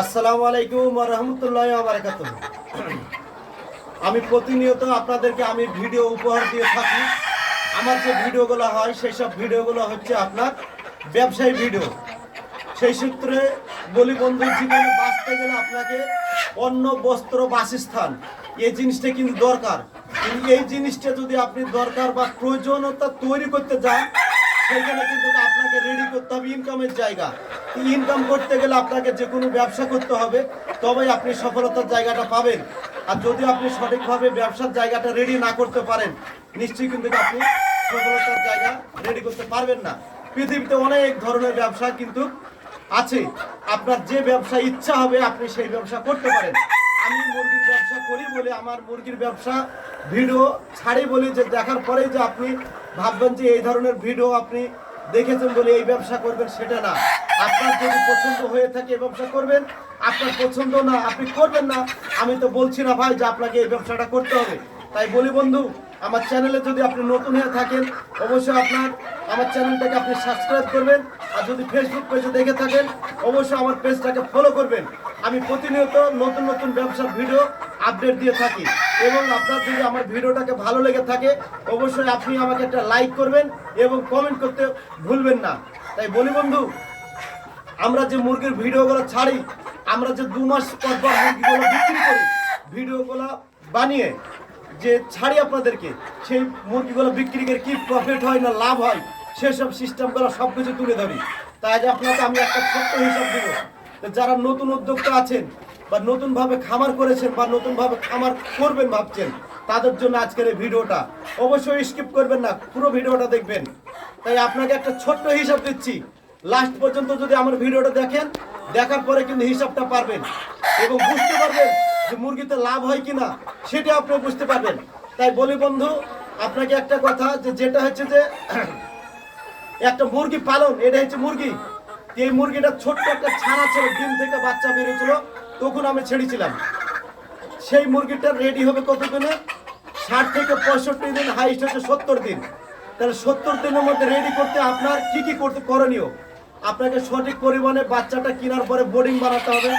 আসসালামু আলাইকুম রহমতুল্লাহ বারাকাত আমি প্রতিনিয়ত আপনাদেরকে আমি ভিডিও উপহার দিয়ে থাকি। আমার যে ভিডিওগুলো হয়, সেই সব ভিডিওগুলো হচ্ছে আপনার ব্যবসায়ী ভিডিও। সেই সূত্রে বলি বন্ধু, জীবনে বাঁচতে গেলে আপনাকে অন্য বস্ত্র, বাসস্থান, এই জিনিসটা কিন্তু দরকার। এই জিনিসটা যদি আপনি দরকার বা প্রয়োজনীয়তা তৈরি করতে যান সেখানে কিন্তু আপনাকে রেডি করতে হবে ইনকামের জায়গা। ইনকাম করতে গেলে আপনাকে যে কোনো ব্যবসা করতে হবে, তবেই আপনি সফলতার জায়গাটা পাবেন। আর যদি আপনি সঠিকভাবে ব্যবসার জায়গাটা রেডি না করতে পারেন, নিশ্চয়ই কিন্তু আপনি সফলতার জায়গা রেডি করতে পারবেন না। পৃথিবীতে অনেক ধরনের ব্যবসা কিন্তু আছে। আপনার যে ব্যবসা ইচ্ছা হবে, আপনি সেই ব্যবসা করতে পারেন। করি বলে আমার মুরগির ব্যবসা ভিডিও ছাড়ি বলি যে দেখার পরেই যে আপনি ভাববেন যে এই ধরনের ভিডিও আপনি দেখেছেন বলে এই ব্যবসা করবেন সেটা না। আপনার যদি পছন্দ হয়ে থাকে এই ব্যবসা করবেন, আপনার পছন্দ না, আপনি করবেন না, আমি তো বলছি না ভাই যে আপনাকে এই ব্যবসাটা করতে হবে। তাই বলি বন্ধু, আমার চ্যানেলে যদি আপনি নতুন হয়ে থাকেন, অবশ্যই আপনার, আমার চ্যানেলটাকে আপনি সাবস্ক্রাইব করবেন। আর যদি ফেসবুক পেজে দেখে থাকেন, অবশ্যই আমার পেজটাকে ফলো করবেন। আমি প্রতিনিয়ত নতুন নতুন ব্যবসার ভিডিও আপডেট দিয়ে থাকি। এবং আপনার যদি আমার ভিডিওটাকে ভালো লেগে থাকে, অবশ্যই আপনি আমাকে একটা লাইক করবেন এবং কমেন্ট করতে ভুলবেন না। তাই বলি বন্ধু, আমরা যে মুরগির ভিডিওগুলো ছাড়ি, আমরা যে দু মাস পর পর মুরগিগুলো বিক্রি করি, ভিডিওগুলো বানিয়ে যে ছাড়ি আপনাদেরকে, সেই মুরগিগুলো বিক্রি করে কী প্রফিট হয় না লাভ হয়, সেসব সিস্টেমগুলো সব কিছু তুলে ধরি। তাই আজ আপনাকে আমি একটা ছোট্ট হিসাব দেবো। যারা নতুন উদ্যোক্তা আছেন বা নতুনভাবে খামার করেছেন বা নতুনভাবে খামার করবেন ভাবছেন, তাদের জন্য আজকের এই ভিডিওটা অবশ্যই স্কিপ করবেন না, পুরো ভিডিওটা দেখবেন। তাই আপনাকে একটা ছোট্ট হিসাব দিচ্ছি লাস্ট পর্যন্ত যদি আমার ভিডিওটা দেখেন, দেখার পরে কিন্তু হিসাবটা পারবেন এবং বুঝতে পারবেন যে মুরগিতে লাভ হয় কিনা, সেটা আপনি বুঝতে পারবেন। তাই বলি বন্ধু, আপনাকে একটা কথা যে যেটা হচ্ছে যে, একটা মুরগি পালন, এটা হচ্ছে মুরগি। এই মুরগিটা ছোট্ট একটা ছানা ছিল, ডিম থেকে বাচ্চা বেরিয়েছিল। তখন আমি ছেড়েছিলাম। সেই মুরগিটা রেডি হবে কত দিনে ষাট থেকে পঁয়ষট্টি দিন হাইস্ট হচ্ছে সত্তর দিন। তাহলে সত্তর দিনের মধ্যে রেডি করতে আপনার কি কি করতে করণীয়? আপনাকে সঠিক পরিমাণে বাচ্চাটা কেনার পরে বোর্ডিং বানাতে হবে।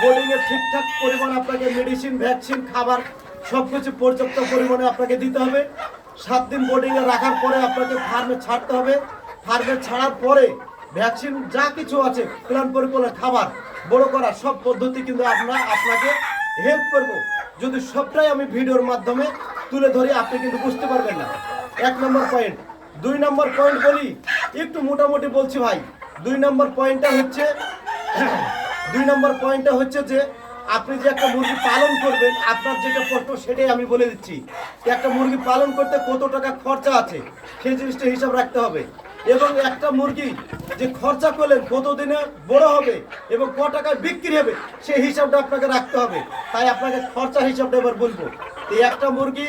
বোর্ডিংয়ে ঠিকঠাক পরিমাণ আপনাকে মেডিসিন ভ্যাকসিন খাবার সব কিছু পর্যাপ্ত পরিমাণে আপনাকে দিতে হবে। সাত দিন বোর্ডিংয়ে রাখার পরে আপনাকে ফার্মে ছাড়তে হবে। ফার্মে ছাড়ার পরে ভ্যাকসিন যা কিছু আছে প্ল্যান পরিকল্পনা খাবার বড় করার সব পদ্ধতি কিন্তু আমরা আপনাকে হেল্প করব। যদি সবটাই আমি ভিডিওর মাধ্যমে তুলে ধরি, আপনি কিন্তু বুঝতে পারবেন না। এক নম্বর পয়েন্ট দুই নম্বর পয়েন্ট বলি, একটু মোটামুটি বলছি ভাই। দুই নম্বর পয়েন্টটা হচ্ছে, দুই নম্বর পয়েন্টটা হচ্ছে যে, আপনি যে একটা মুরগি পালন করবেন, আপনার যেটা প্রশ্ন সেটাই আমি বলে দিচ্ছি। একটা মুরগি পালন করতে কত টাকা খরচা আছে, সেই জিনিসটা হিসাব রাখতে হবে। এবং একটা মুরগি যে খরচা করলেন কত দিনে বড় হবে এবং ক টাকায় বিক্রি হবে, সেই হিসাবটা আপনাকে রাখতে হবে। তাই আপনাকে খরচার হিসাবটা এবার বলব। এই একটা মুরগি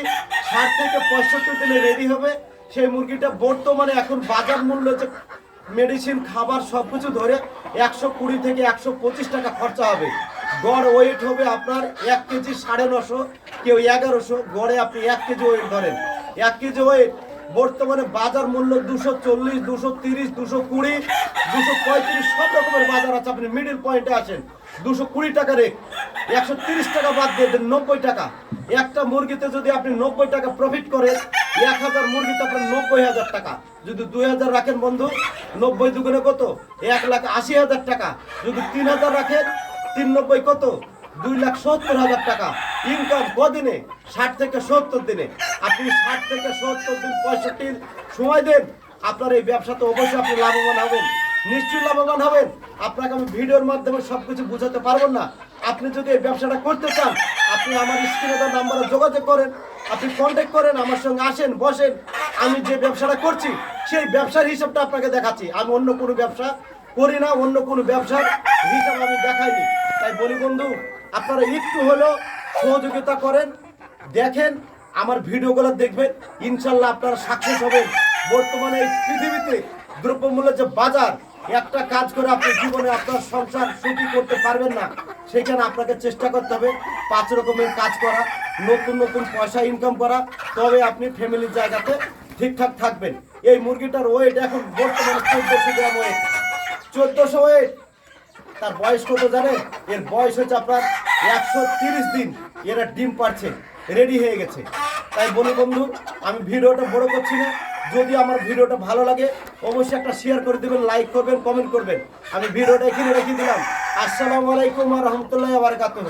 ষাট থেকে পঁয়ষট্টি দিনে রেডি হবে। সেই মুরগিটা বর্তমানে এখন বাজার মূল্য যে মেডিসিন খাবার সব কিছু ধরে একশো কুড়ি থেকে একশো পঁচিশ টাকা খরচা হবে। গড় ওয়েট হবে আপনার এক কেজি সাড়ে নশো, কেউ এগারোশো, গড়ে আপনি এক কেজি ওয়েট ধরেন। এক কেজি ওয়েট বর্তমানে বাজার মূল্য দুশো চল্লিশ, দুশো তিরিশ, দুশো কুড়ি, দুশো পঁয়ত্রিশ, সব রকমের বাজার আছে। আপনি মিডিল পয়েন্টে আছেন। দুশো কুড়ি টাকা রেট একশো তিরিশ টাকা বাদ দিয়ে দেন নব্বই টাকা। একটা মুরগিতে যদি আপনি নব্বই টাকা প্রফিট করেন, এক হাজার মুরগিতে আপনার নব্বই হাজার টাকা। যদি দুই হাজার রাখেন বন্ধু, নব্বই দুগুণে কত? এক লাখ আশি হাজার টাকা। যদি তিন হাজার রাখেন, তিন নব্বই কত? দুই লাখ সত্তর হাজার টাকা। ইনকাম কদিনে? ষাট থেকে সত্তর দিনে। আপনি ষাট থেকে সত্তর দিন পঁয়ষট্টি সময় দেন, আপনার এই ব্যবসাতে অবশ্যই আপনি লাভবান হবেন। নিশ্চয়ই লাভবান হবেন। আপনাকে আমি ভিডিওর মাধ্যমে সবকিছু বোঝাতে পারব না। আপনি যদি এই ব্যবসাটা করতে চান, আপনি আমার স্ক্রিনে দেওয়া নাম্বারে যোগাযোগ করেন, আপনি কন্ট্যাক্ট করেন, আমার সঙ্গে আসেন, বসেন। আমি যে ব্যবসাটা করছি, সেই ব্যবসার হিসাবটা আপনাকে দেখাচ্ছি। আমি অন্য কোনো ব্যবসা করি না, অন্য কোনো ব্যবসার হিসাব আমি দেখাইনি। তাই বলি বন্ধু, আপনারা একটু হলেও সহযোগিতা করেন দেখেন, আমার ভিডিওগুলো দেখবেন, ইনশাল্লাহ আপনারা সাকসেস হবেন বর্তমানে এই পৃথিবীতে দ্রব্যমূল্যের যে বাজার, একটা কাজ করে আপনি জীবনে আপনার সংসার সুখী করতে পারবেন না। সেখানে আপনাকে চেষ্টা করতে হবে পাঁচ রকমের কাজ করা, নতুন নতুন পয়সা ইনকাম করা, তবে আপনি ফ্যামিলির জায়গাতে ঠিকঠাক থাকবেন। এই মুরগিটার ওয়েট এখন বর্তমানে চোদ্দশো গ্রাম ওয়েট চোদ্দশো ওয়েট তার বয়স কত জানেন? এর বয়স হচ্ছে আপনার একশো তিরিশ দিন। এরা ডিম পারছে রেডি হয়ে গেছে। তাই বলি বন্ধু, আমি ভিডিওটা বড় করছি না। যদি আমার ভিডিওটা ভালো লাগে, অবশ্যই একটা শেয়ার করে দেবেন লাইক করবেন কমেন্ট করবেন। আমি ভিডিওটা এখানে রেখে দিলাম। আসসালামু আলাইকুম রহমতুল্লাহ বারকাতুহ।